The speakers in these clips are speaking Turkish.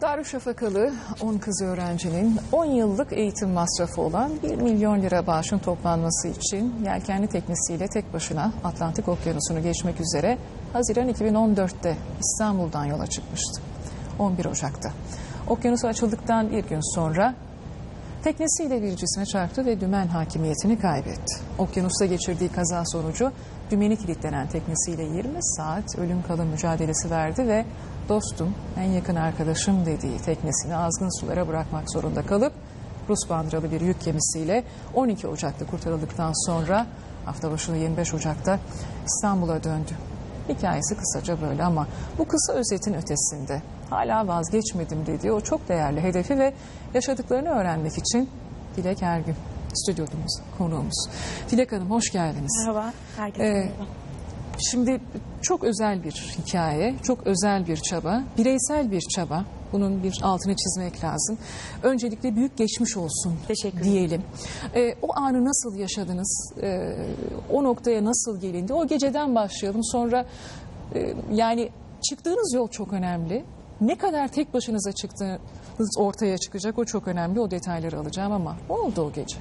Darüşşafakalı 10 kız öğrencinin 10 yıllık eğitim masrafı olan 1 milyon lira bağışın toplanması için yelkenli teknesiyle tek başına Atlantik Okyanusu'nu geçmek üzere Haziran 2014'te İstanbul'dan yola çıkmıştı. 11 Ocak'ta. Okyanusu açıldıktan bir gün sonra teknesiyle bir cisme çarptı ve dümen hakimiyetini kaybetti. Okyanusta geçirdiği kaza sonucu dümeni kilitlenen teknesiyle 20 saat ölüm kalım mücadelesi verdi ve dostum, en yakın arkadaşım dediği teknesini azgın sulara bırakmak zorunda kalıp Rus bandıralı bir yük gemisiyle 12 Ocak'ta kurtarıldıktan sonra hafta başını 25 Ocak'ta İstanbul'a döndü. Hikayesi kısaca böyle ama bu kısa özetin ötesinde hala vazgeçmedim dediği o çok değerli hedefi ve yaşadıklarını öğrenmek için Dilek Ergün stüdyomuz, konuğumuz. Dilek Hanım hoş geldiniz. Merhaba. Herkese Ee, merhaba. Şimdi çok özel bir hikaye, çok özel bir çaba, bireysel bir çaba. Bunun bir altını çizmek lazım. Öncelikle büyük geçmiş olsun Teşekkür diyelim. Ee, o anı nasıl yaşadınız? Ee, o noktaya nasıl gelindi? O geceden başlayalım. Sonra e, yani çıktığınız yol çok önemli. Ne kadar tek başınıza çıktığınız ortaya çıkacak o çok önemli. O detayları alacağım ama ne oldu o gece?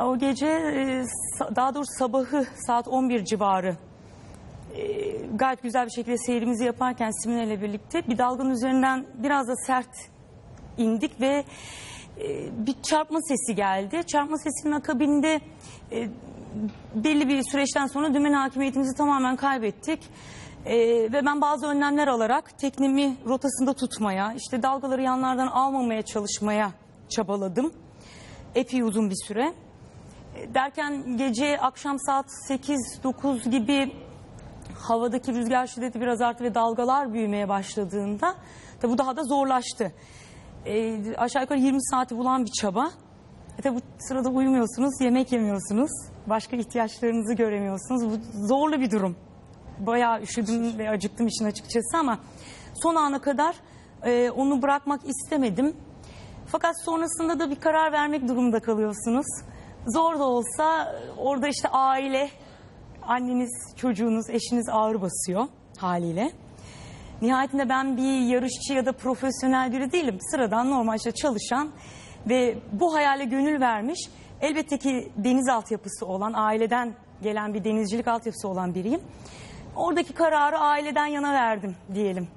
O gece e, daha doğrusu sabahı saat 11 civarı e, gayet güzel bir şekilde seyrimizi yaparken Simine ile birlikte bir dalganın üzerinden biraz da sert indik ve e, bir çarpma sesi geldi. Çarpma sesinin akabinde e, belli bir süreçten sonra dümen hakimiyetimizi tamamen kaybettik. E, ve ben bazı önlemler alarak teknemi rotasında tutmaya, işte dalgaları yanlardan almamaya çalışmaya çabaladım. Epey uzun bir süre. Derken gece akşam saat 8-9 gibi havadaki rüzgar şiddeti biraz arttı ve dalgalar büyümeye başladığında tabi bu daha da zorlaştı. E, aşağı yukarı 20 saati bulan bir çaba. E tabi bu sırada uyumuyorsunuz, yemek yemiyorsunuz, başka ihtiyaçlarınızı göremiyorsunuz. Bu zorlu bir durum. Bayağı üşüdüm ve acıktım işin açıkçası ama son ana kadar e, onu bırakmak istemedim. Fakat sonrasında da bir karar vermek durumunda kalıyorsunuz. Zor da olsa orada işte aile, anneniz, çocuğunuz, eşiniz ağır basıyor haliyle. Nihayetinde ben bir yarışçı ya da profesyonel biri değilim. Sıradan normal işte çalışan ve bu hayale gönül vermiş. Elbette ki deniz altyapısı olan, aileden gelen bir denizcilik altyapısı olan biriyim. Oradaki kararı aileden yana verdim diyelim.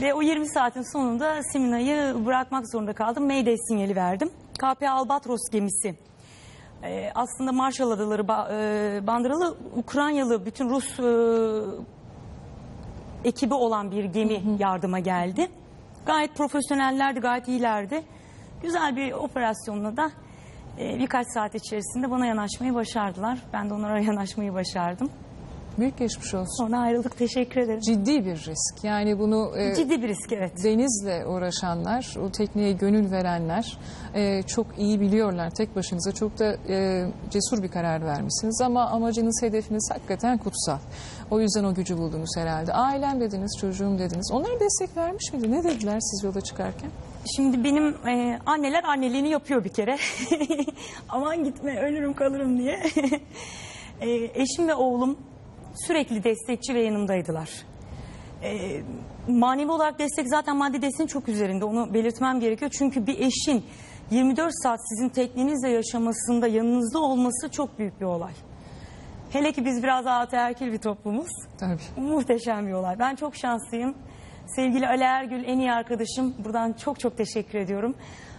Ve o 20 saatin sonunda Simina'yı bırakmak zorunda kaldım. Mayday sinyali verdim. KP Albatros gemisi. Ee, aslında Marshall Adaları ba- e, bandıralı Ukraynalı bütün Rus e, ekibi olan bir gemi yardıma geldi. Gayet profesyonellerdi, gayet iyilerdi. Güzel bir operasyonla da e, birkaç saat içerisinde bana yanaşmayı başardılar. Ben de onlara yanaşmayı başardım. Büyük geçmiş olsun. Sonra ayrıldık. Teşekkür ederim. Ciddi bir risk. Yani bunu e, Ciddi bir risk evet. denizle uğraşanlar, o tekniğe gönül verenler e, çok iyi biliyorlar. Tek başınıza çok da e, cesur bir karar vermişsiniz ama amacınız, hedefiniz hakikaten kutsal. O yüzden o gücü buldunuz herhalde. Ailem dediniz, çocuğum dediniz. Onlar destek vermiş miydi? Ne dediler siz yola çıkarken? Şimdi benim e, anneler anneliğini yapıyor bir kere. Aman gitme ölürüm kalırım diye. e, eşim ve oğlum sürekli destekçi ve yanımdaydılar. E, manevi olarak destek zaten maddi desteğin çok üzerinde onu belirtmem gerekiyor. Çünkü bir eşin 24 saat sizin tekninizle yaşamasında yanınızda olması çok büyük bir olay. Hele ki biz biraz daha ataerkil bir toplumuz. Tabii. Muhteşem bir olay. Ben çok şanslıyım. Sevgili Ali Ergül en iyi arkadaşım. Buradan çok çok teşekkür ediyorum.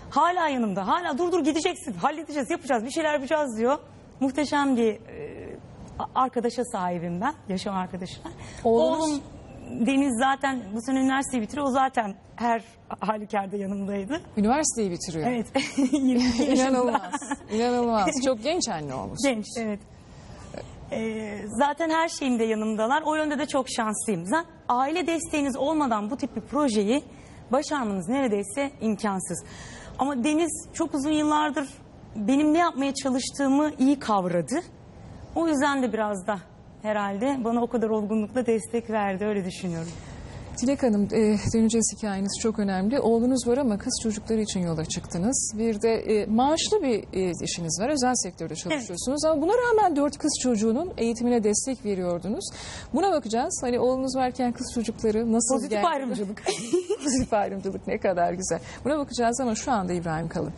Hala yanımda. Hala dur dur gideceksin. Halledeceğiz, yapacağız, bir şeyler yapacağız diyor. Muhteşem bir e, arkadaşa sahibim ben. Yaşam arkadaşına. Oğlunuz? Oğlum Deniz zaten bu sene üniversiteyi bitiriyor. O zaten her halükarda yanımdaydı. Üniversiteyi bitiriyor. Evet. 22 yaşında. İnanılmaz. İnanılmaz. Çok genç anne olmuş. Genç evet. Ee, zaten her şeyimde yanımdalar. O yönde de çok şanslıyım. Zaten aile desteğiniz olmadan bu tip bir projeyi başarmanız neredeyse imkansız. Ama Deniz çok uzun yıllardır benim ne yapmaya çalıştığımı iyi kavradı. O yüzden de biraz da herhalde bana o kadar olgunlukla destek verdi öyle düşünüyorum. Dilek Hanım, e, döneceğiz hikayeniz çok önemli. Oğlunuz var ama kız çocukları için yola çıktınız. Bir de e, maaşlı bir e, işiniz var, özel sektörde çalışıyorsunuz. Ama buna rağmen dört kız çocuğunun eğitimine destek veriyordunuz. Buna bakacağız. Hani oğlunuz varken kız çocukları nasıl Pozitif geldi? ayrımcılık. Pozitif ayrımcılık ne kadar güzel. Buna bakacağız ama şu anda İbrahim Kalın.